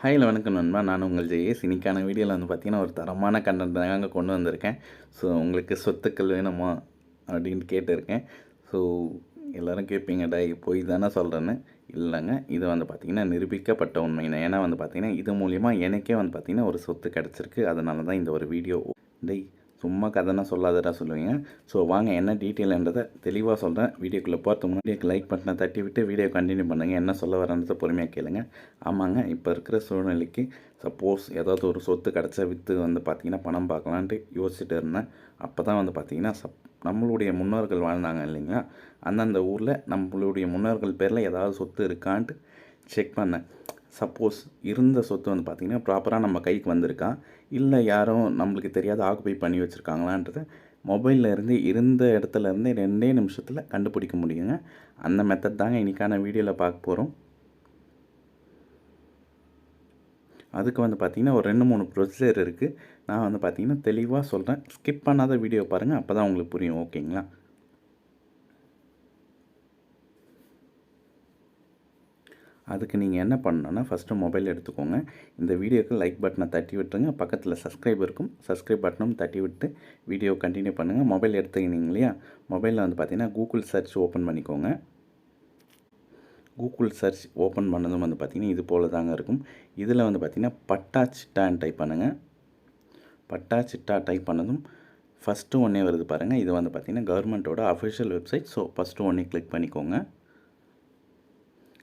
ஹாயில் வணக்கம் நண்பா. நான் உங்கள் ஜெயேஷ். சினிக்கான வீடியோவில் வந்து பார்த்தீங்கன்னா ஒரு தரமான கண்டென்ட் தாங்க கொண்டு வந்திருக்கேன். ஸோ உங்களுக்கு சொத்துக்கள் வேணுமா அப்படின்னு கேட்டிருக்கேன். ஸோ எல்லோரும் கேட்பீங்க டை போய் தானே சொல்கிறேன்னு இல்லைங்க இது வந்து பார்த்திங்கன்னா நிரூபிக்கப்பட்ட உண்மைங்க ஏன்னா வந்து பார்த்திங்கன்னா இது மூலிமா எனக்கே வந்து பார்த்திங்கன்னா ஒரு சொத்து கிடச்சிருக்கு. அதனால தான் இந்த ஒரு வீடியோ. டை சும்மா கதைனா சொல்லாதடா சொல்லுவீங்க. ஸோ வாங்க என்ன டீட்டெயில்ன்றதை தெளிவாக சொல்கிறேன் வீடியோக்குள்ளே போகிறதுக்கு முன்னாடி லைக் பட்டனை தட்டி விட்டு வீடியோ கண்டினியூ பண்ணுங்கள் என்ன சொல்ல வரன்றதை பொறுமையாக கேளுங்க. ஆமாங்க இப்போ இருக்கிற சூழ்நிலைக்கு சப்போஸ் ஏதாவது ஒரு சொத்து கிடச்சா விற்று வந்து பார்த்திங்கன்னா பணம் பார்க்கலான்ட்டு யோசிச்சுட்டு இருந்தேன். அப்போ தான் வந்து பார்த்திங்கன்னா சப் நம்மளுடைய முன்னோர்கள் வாழ்ந்தாங்க இல்லைங்களா? அந்தந்த ஊரில் நம்மளுடைய முன்னோர்கள் பேரில் ஏதாவது சொத்து இருக்கான்ட்டு செக் பண்ணேன். சப்போஸ் இருந்த சொத்து வந்து பார்த்திங்கன்னா ப்ராப்பராக நம்ம கைக்கு வந்திருக்கா? இல்லை யாரும் நம்மளுக்கு தெரியாத ஆக்குபை பண்ணி வச்சுருக்காங்களான்றத மொபைலில் இருந்து இருந்த இடத்துல இருந்து ரெண்டே நிமிஷத்தில் கண்டுபிடிக்க முடியுங்க. அந்த மெத்தட் தாங்க இன்றைக்கான வீடியோவில் பார்க்க போகிறோம் அதுக்கு வந்து பார்த்திங்கன்னா ஒரு ரெண்டு மூணு ப்ரொசீஜர் இருக்குது நான் வந்து பார்த்திங்கன்னா தெளிவாக சொல்கிறேன் ஸ்கிப் பண்ணாத வீடியோ பாருங்கள் அப்போ தான் உங்களுக்கு புரியும். ஓகேங்களா? அதுக்கு நீங்கள் என்ன பண்ணணுன்னா ஃபஸ்ட்டு மொபைல் எடுத்துக்கோங்க. இந்த வீடியோக்கு லைக் பட்டனை தட்டி விட்டுருங்க. பக்கத்தில் சப்ஸ்கிரைப் இருக்கும். சப்ஸ்கிரைப் பட்டனும் தட்டி விட்டு வீடியோ கண்டினியூ பண்ணுங்கள் மொபைல் எடுத்துக்கினீங்க இல்லையா? மொபைலில் வந்து பார்த்தீங்கன்னா கூகுள் சர்ச் ஓப்பன் பண்ணிக்கோங்க. கூகுள் சர்ச் ஓப்பன் பண்ணதும் வந்து பார்த்திங்கன்னா இது போல் தாங்க இருக்கும். இதில் வந்து பார்த்திங்கன்னா பட்டா சிட்டான்னு டைப் பண்ணுங்கள் பட்டா சிட்டா டைப் பண்ணதும் ஃபஸ்ட்டு ஒன்றே வருது பாருங்கள் இது வந்து பார்த்திங்கன்னா கவர்மெண்ட்டோட அஃபிஷியல் வெப்சைட் ஸோ ஃபஸ்ட்டு ஒன்றே கிளிக் பண்ணிக்கோங்க.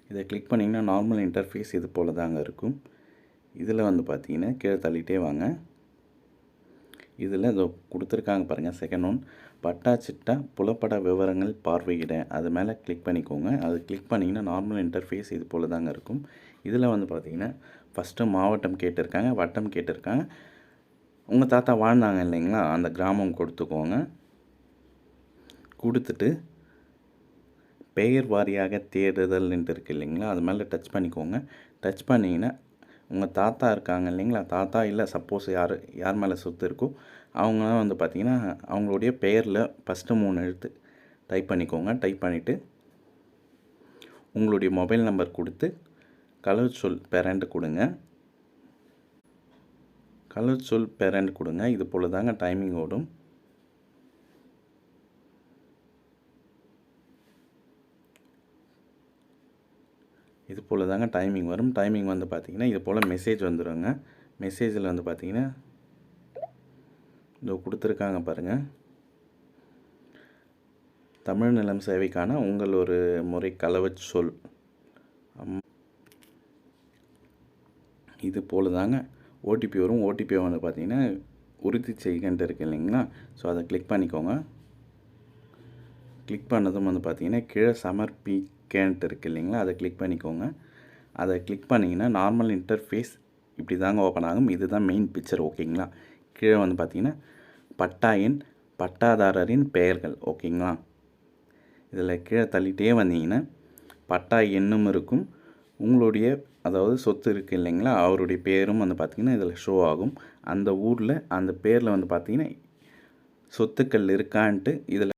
இதை கிளிக் பண்ணிங்கன்னா நார்மல் இன்டர்ஃபேஸ் இது போல் தாங்க இருக்கும். இதில் வந்து பார்த்தீங்கன்னா கீழே தள்ளிட்டே வாங்க. இதில் இதோ கொடுத்துருக்காங்க பாருங்கள் செகண்ட் ஒன் பட்டா சிட்டா புலப்பட விவரங்கள் பார்வையிட. அது மேலே கிளிக் பண்ணிக்கோங்க. அது கிளிக் பண்ணிங்கன்னா நார்மல் இன்டர்ஃபேஸ் இது போல் தாங்க இருக்கும். இதில் வந்து பார்த்தீங்கன்னா ஃபஸ்ட்டு மாவட்டம் கேட்டிருக்காங்க வட்டம் கேட்டிருக்காங்க. உங்கள் தாத்தா வாழ்ந்தாங்க இல்லைங்களா? அந்த கிராமம் கொடுத்துக்கோங்க. கொடுத்துட்டு பெயர் வாரியாக தேடுதல் இருக்கு இல்லைங்களா? அது மேலே டச் பண்ணிக்கோங்க. டச் பண்ணிங்கன்னா உங்கள் தாத்தா இருக்காங்க இல்லைங்களா? தாத்தா இல்லை சப்போஸ் யார் யார் மேலே சொத்து இருக்கோ அவங்களாம் வந்து பார்த்திங்கன்னா அவங்களுடைய பெயரில் ஃபஸ்ட்டு மூணு எழுத்து டைப் பண்ணிக்கோங்க. டைப் பண்ணிவிட்டு உங்களுடைய மொபைல் நம்பர் கொடுத்து கலர் சொல் பேரண்ட் கொடுங்க. கலர் சொல் பேரண்ட் கொடுங்க. இது போல் தாங்க டைமிங் ஓடும். இது போல் தாங்க டைமிங் வரும். டைமிங் வந்து பார்த்திங்கன்னா இது போல் மெசேஜ் வந்துடுங்க மெசேஜில் வந்து பார்த்திங்கன்னா இதோ கொடுத்துருக்காங்க பாருங்கள் தமிழ் நிலம் சேவைக்கான உங்கள் ஒரு முறை கலவை சொல். இது போல் தாங்க ஓடிபி வரும். ஓடிபி வந்து பார்த்திங்கன்னா உறுதி செய்கின்ற இருக்கு இல்லைங்களா? ஸோ அதை கிளிக் பண்ணிக்கோங்க. கிளிக் பண்ணதும் வந்து பார்த்திங்கன்னா கீழே சமர்ப்பிக்கன்ட்டு இருக்குது இல்லைங்களா? அதை கிளிக் பண்ணிக்கோங்க. அதை கிளிக் பண்ணிங்கன்னா நார்மல் இன்டர்ஃபேஸ் இப்படி தாங்க ஓப்பன் ஆகும். இதுதான் மெயின் பிக்சர் ஓகேங்களா கீழே வந்து பார்த்திங்கன்னா பட்டா எண் பட்டாதாரரின் பெயர்கள் ஓகேங்களா இதில் கீழே தள்ளிட்டே வந்தீங்கன்னா பட்டா எண்ணும் இருக்கும். உங்களுடைய அதாவது சொத்து இருக்குது இல்லைங்களா? அவருடைய பேரும் வந்து பார்த்திங்கன்னா இதில் ஷோ ஆகும். அந்த ஊரில் அந்த பேரில் வந்து பார்த்திங்கன்னா சொத்துக்கள் இருக்கான்ட்டு இதில்